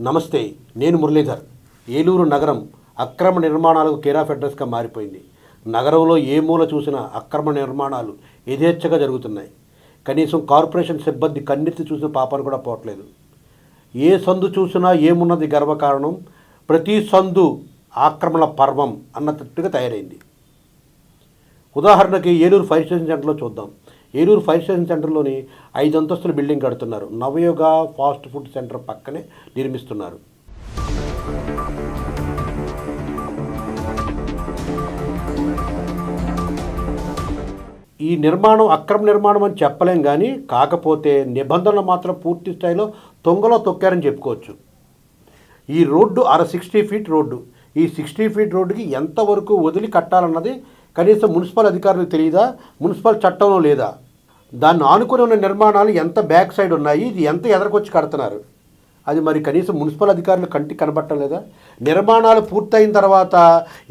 నమస్తే నేను మురళీధర్. ఏలూరు నగరం అక్రమ నిర్మాణాలకు కేరాఫ్ అడ్రస్గా మారిపోయింది. నగరంలో ఏ మూల చూసినా అక్రమ నిర్మాణాలు యథేచ్ఛగా జరుగుతున్నాయి. కనీసం కార్పొరేషన్ సిబ్బంది కన్నెత్తి చూసిన పాపాలు కూడా పోవట్లేదు. ఏ సందు చూసినా ఏమున్నది గర్వకారణం? ప్రతి సందు ఆక్రమణ పర్వం అన్నట్టుగా తయారైంది. ఉదాహరణకి ఏలూరు ఫైర్ స్టేషన్ సెంటర్లో చూద్దాం. ఏలూరు ఫైర్ స్టేషన్ సెంటర్లోని ఐదు అంతస్తుల బిల్డింగ్ కడుతున్నారు. నవయుగ ఫాస్ట్ ఫుడ్ సెంటర్ పక్కనే నిర్మిస్తున్నారు. ఈ నిర్మాణం అక్రమ నిర్మాణం అని చెప్పలేం కానీ కాకపోతే నిబంధనలు మాత్రం పూర్తి స్థాయిలో తొంగలో తొక్కారని చెప్పుకోవచ్చు. ఈ రోడ్డు అర సిక్స్టీ ఫీట్ రోడ్డు. ఈ సిక్స్టీ ఫీట్ రోడ్డుకి ఎంతవరకు వదిలి కట్టాలన్నది కనీసం మున్సిపల్ అధికారులకు తెలియదా మున్సిపల్ చట్టంలో లేదా? దాన్ని ఆనుకుని ఉన్న నిర్మాణాలు ఎంత బ్యాక్ సైడ్ ఉన్నాయి ఇది ఎంత ఎదరకొచ్చి కడుతున్నారు? అది మరి కనీసం మున్సిపల్ అధికారులు కంటికి కనబట్టం లేదా? నిర్మాణాలు పూర్తయిన తర్వాత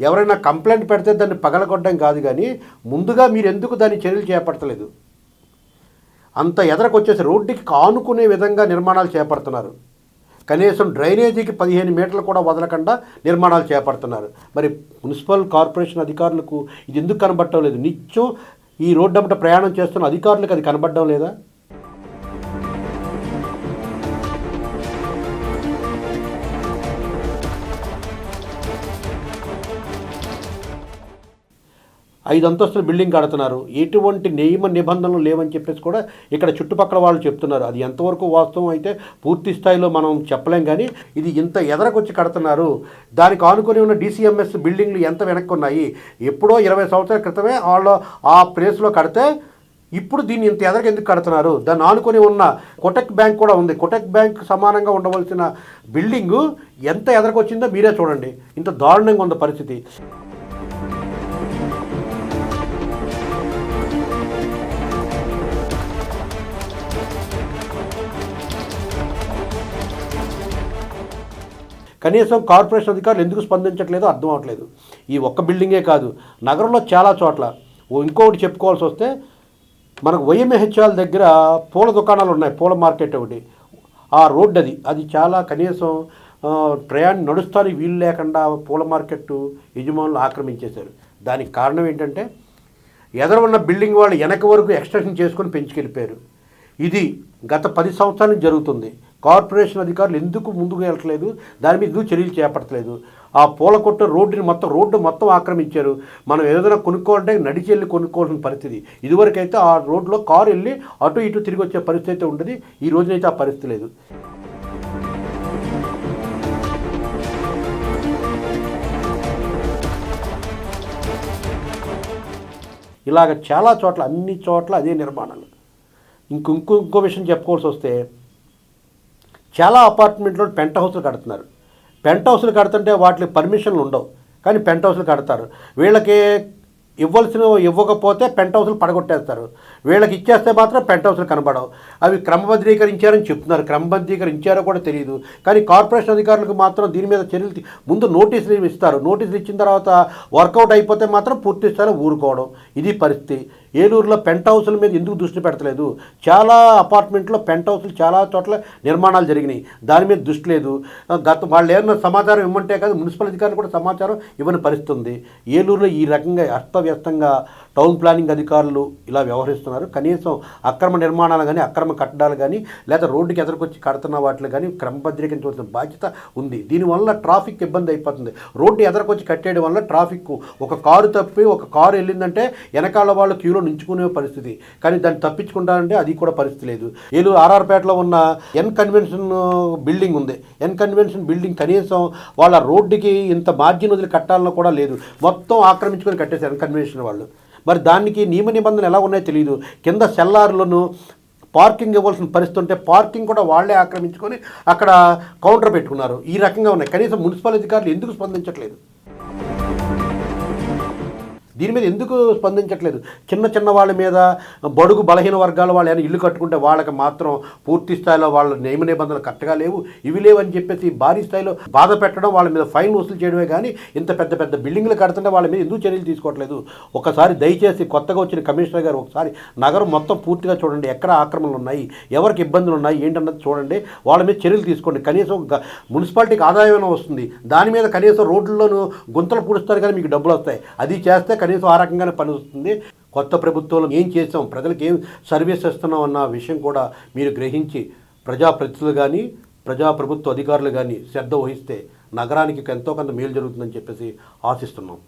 ఎవరైనా కంప్లైంట్ పెడితే దాన్ని పగలగొట్టడం కాదు కానీ ముందుగా మీరు ఎందుకు దాన్ని చర్యలు చేపట్టలేదు? అంత ఎదరకొచ్చేసి రోడ్డుకి కానుకునే విధంగా నిర్మాణాలు చేపడుతున్నారు. కనీసం డ్రైనేజీకి పదిహేను మీటర్లు కూడా వదలకుండా నిర్మాణాలు చేపడుతున్నారు. మరి మున్సిపల్ కార్పొరేషన్ అధికారులకు ఇది ఎందుకు కనబడటం లేదు? నిత్యం ఈ రోడ్డు అమ్మట ప్రయాణం చేస్తున్న అధికారులకు అది కనబడడం లేదా? ఐదు అంతస్తుల బిల్డింగ్ కడుతున్నారు. ఎటువంటి నియమ నిబంధనలు లేవని చెప్పేసి కూడా ఇక్కడ చుట్టుపక్కల వాళ్ళు చెప్తున్నారు. అది ఎంతవరకు వాస్తవం అయితే పూర్తి స్థాయిలో మనం చెప్పలేం కానీ ఇది ఇంత ఎదరకొచ్చి కడుతున్నారు. దానికి ఆనుకొని ఉన్న డీసీఎంఎస్ బిల్డింగ్లు ఎంత వెనక్కి ఉన్నాయి ఎప్పుడో ఇరవై సంవత్సరాల క్రితమే వాళ్ళు ఆ ప్లేస్లో కడితే ఇప్పుడు దీన్ని ఇంత ఎదరకు ఎందుకు కడుతున్నారు? దాన్ని ఆనుకొని ఉన్న కొటక్ బ్యాంక్ కూడా ఉంది. కొటక్ బ్యాంక్ సమానంగా ఉండవలసిన బిల్డింగు ఎంత ఎదరకొచ్చిందో మీరే చూడండి. ఇంత దారుణంగా ఉంది పరిస్థితి. కనీసం కార్పొరేషన్ అధికారులు ఎందుకు స్పందించట్లేదో అర్థం అవట్లేదు. ఈ ఒక్క బిల్డింగే కాదు నగరంలో చాలా చోట్ల. ఓ ఇంకొకటి చెప్పుకోవాల్సి వస్తే మనకు వైఎంహెచ్ఆర్ దగ్గర పూల దుకాణాలు ఉన్నాయి పూల మార్కెట్ ఒకటి. ఆ రోడ్డు అది. అది చాలా కనీసం ప్రయాణం నడుస్తానికి వీలు లేకుండా పూల మార్కెట్ యజమానులు ఆక్రమించేశారు. దానికి కారణం ఏంటంటే ఎదర ఉన్న బిల్డింగ్ వాళ్ళు వెనక వరకు ఎక్స్టెన్షన్ చేసుకొని పెంచుకెళ్ళిపోయారు. ఇది గత పది సంవత్సరాలు జరుగుతుంది. కార్పొరేషన్ అధికారులు ఎందుకు ముందుకు వెళ్ళట్లేదు? దాని మీద ఎందుకు చర్యలు చేపట్టలేదు? ఆ పూల కొట్టు రోడ్డుని మొత్తం రోడ్డు మొత్తం ఆక్రమించారు. మనం ఏదైనా కొనుక్కోవాలంటే నడిచి వెళ్ళి కొనుక్కోవాల్సిన పరిస్థితి. ఇదివరకైతే ఆ రోడ్లో కారు వెళ్ళి అటు ఇటు తిరిగి వచ్చే పరిస్థితి అయితే ఉండేది. ఈ రోజునైతే ఆ పరిస్థితి లేదు. ఇలాగ చాలా చోట్ల అన్ని చోట్ల అదే నిర్మాణాలు. ఇంకో ఇంకో విషయం చెప్పుకోవాల్సి వస్తే చాలా అపార్ట్మెంట్లో పెంట్ హౌస్లు కడుతున్నారు. పెంట్ హౌస్లు కడుతుంటే వాటికి పర్మిషన్లు ఉండవు. కానీ పెంట్ హౌస్లు కడతారు. వీళ్ళకి ఇవ్వాల్సిన ఇవ్వకపోతే పెంట్ హౌస్లు పడగొట్టేస్తారు. వీళ్ళకి ఇచ్చేస్తే మాత్రం పెంట్ హౌస్లు కనబడవు. అవి క్రమబద్ధీకరించారని చెప్తున్నారు. క్రమబద్ధీకరించారో కూడా తెలియదు కానీ కార్పొరేషన్ అధికారులకు మాత్రం దీని మీద చర్యలు ముందు నోటీసులు ఇస్తారు. నోటీసులు ఇచ్చిన తర్వాత వర్కౌట్ అయిపోతే మాత్రం పూర్తి స్థాయిలో ఊరుకోవడం. ఇది పరిస్థితి. ఏలూరులో పెంట్ హౌస్ల మీద ఎందుకు దృష్టి పెడతలేదు? చాలా అపార్ట్మెంట్లో పెంట్ హౌస్లు చాలా చోట్ల నిర్మాణాలు జరిగినాయి. దాని మీద దృష్టి లేదు. గత వాళ్ళు ఏమన్నా సమాచారం ఇవ్వమంటే కాదు మున్సిపల్ అధికారులు కూడా సమాచారం ఇవ్వని పరిస్థితుంది ఏలూరులో ఈ రకంగా అస్తవ్యస్తంగా టౌన్ ప్లానింగ్ అధికారులు ఇలా వ్యవహరిస్తున్నారు. కనీసం అక్రమ నిర్మాణాలు కానీ అక్రమ కట్టడాలు కానీ లేదా రోడ్డుకి ఎదురుకొచ్చి కడుతున్న వాటిని కానీ క్రమబద్ధీకరించవలసిన బాధ్యత ఉంది. దీనివల్ల ట్రాఫిక్ ఇబ్బంది అయిపోతుంది. రోడ్డు ఎదురుకొచ్చి కట్టేయడం వల్ల ట్రాఫిక్ ఒక కారు తప్పి ఒక కారు వెళ్ళిందంటే వెనకాల వాళ్ళు క్యూలో నించుకునే పరిస్థితి. కానీ దాన్ని తప్పించుకుంటారంటే అది కూడా పరిస్థితి లేదు. వీళ్ళు ఆర్ఆర్పేటలో ఉన్న ఎన్ కన్వెన్షన్ బిల్డింగ్ ఉంది. ఎన్ కన్వెన్షన్ బిల్డింగ్ కనీసం వాళ్ళ రోడ్డుకి ఇంత మార్జిన్ వదిలి కట్టాలన్నా కూడా లేదు. మొత్తం ఆక్రమించుకొని కట్టేశారు ఎన్ కన్వెన్షన్ వాళ్ళు. మరి దానికి నియమ నిబంధనలు ఎలా ఉన్నాయో తెలియదు. కింద సెల్లార్లను పార్కింగ్ ఇవ్వాల్సిన పరిస్థితి ఉంటే పార్కింగ్ కూడా వాళ్ళే ఆక్రమించుకొని అక్కడ కౌంటర్ పెట్టుకున్నారు. ఈ రకంగా ఉన్నాయి. కనీసం మున్సిపల్ అధికారులు ఎందుకు స్పందించట్లేదు? దీని మీద ఎందుకు స్పందించట్లేదు? చిన్న చిన్న వాళ్ళ మీద బడుగు బలహీన వర్గాల వాళ్ళు ఏమైనా ఇల్లు కట్టుకుంటే వాళ్ళకి మాత్రం పూర్తి స్థాయిలో వాళ్ళ నియమ నిబంధనలు కరెక్ట్గా లేవు. ఇవి లేవని చెప్పేసి భారీ స్థాయిలో బాధ పెట్టడం వాళ్ళ మీద ఫైన్ వసూలు చేయడమే కానీ ఇంత పెద్ద పెద్ద బిల్డింగ్లు కడుతుంటే వాళ్ళ మీద ఎందుకు చర్యలు తీసుకోవట్లేదు? ఒకసారి దయచేసి కొత్తగా వచ్చిన కమిషనర్ గారు ఒకసారి నగరం మొత్తం పూర్తిగా చూడండి. ఎక్కడ ఆక్రమణలు ఉన్నాయి? ఎవరికి ఇబ్బందులు ఉన్నాయి? ఏంటన్నది చూడండి. వాళ్ళ మీద చర్యలు తీసుకోండి. కనీసం మున్సిపాలిటీకి ఆదాయం వస్తుంది? దాని మీద కనీసం రోడ్లలోనూ గుంతలు పూడుస్తారు కానీ మీకు డబ్బులు వస్తాయి. అది చేస్తే కనీసం ఆ రకంగానే పని వస్తుంది. కొత్త ప్రభుత్వంలో ఏం చేసాం ప్రజలకు ఏం సర్వీస్ ఇస్తున్నాం అన్న విషయం కూడా మీరు గ్రహించి ప్రజాప్రతినిధులు కానీ ప్రజాప్రభుత్వ అధికారులు కానీ శ్రద్ధ వహిస్తే నగరానికి ఎంతో కొంత మేలు జరుగుతుందని చెప్పేసి ఆశిస్తున్నాం.